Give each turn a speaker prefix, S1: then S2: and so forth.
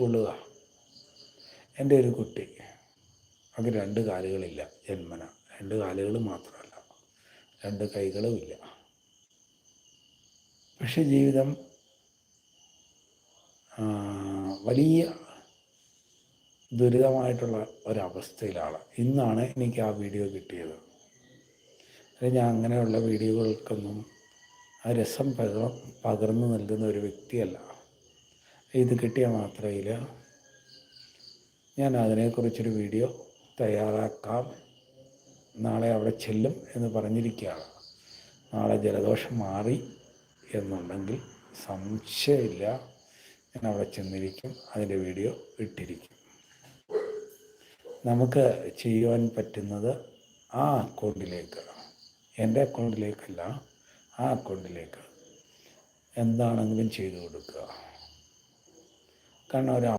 S1: കൊള്ളുക എന്റെ ഒരു കുട്ടി അത് രണ്ട് കാലുകളില്ല ജന്മന. രണ്ട് കാലുകൾ മാത്രമല്ല രണ്ട് കൈകളുമില്ല പക്ഷെ ജീവിതം വലിയ ദുരിതമായിട്ടുള്ള ഒരവസ്ഥയിലാണ്. ഇന്നാണ് എനിക്ക് ആ വീഡിയോ കിട്ടിയത്. ഞാൻ അങ്ങനെയുള്ള വീഡിയോകൾക്കൊന്നും ആ രസം പകർ പകർന്നു നൽകുന്ന ഒരു വ്യക്തിയല്ല. ഇത് കിട്ടിയ മാത്രയിൽ ഞാൻ അതിനെക്കുറിച്ചൊരു വീഡിയോ തയ്യാറാക്കാം. നാളെ അവിടെ ചെല്ലും എന്ന് പറഞ്ഞിരിക്കുകയാണ്. നാളെ ജലദോഷം മാറി എന്നുണ്ടെങ്കിൽ സംശയമില്ല. ഞാൻ അവിടെ ചെന്നിരിക്കും അതിന്റെ വീഡിയോ ഇട്ടിരിക്കും. നമുക്ക് ചെയ്യുവാൻ പറ്റുന്നത് ആ അക്കൗണ്ടിലേക്ക് എന്റെ അക്കൗണ്ടിലേക്കല്ല ആ അക്കൗണ്ടിലേക്ക് എന്താണെങ്കിലും ചെയ്തു കൊടുക്കുക. ഒരു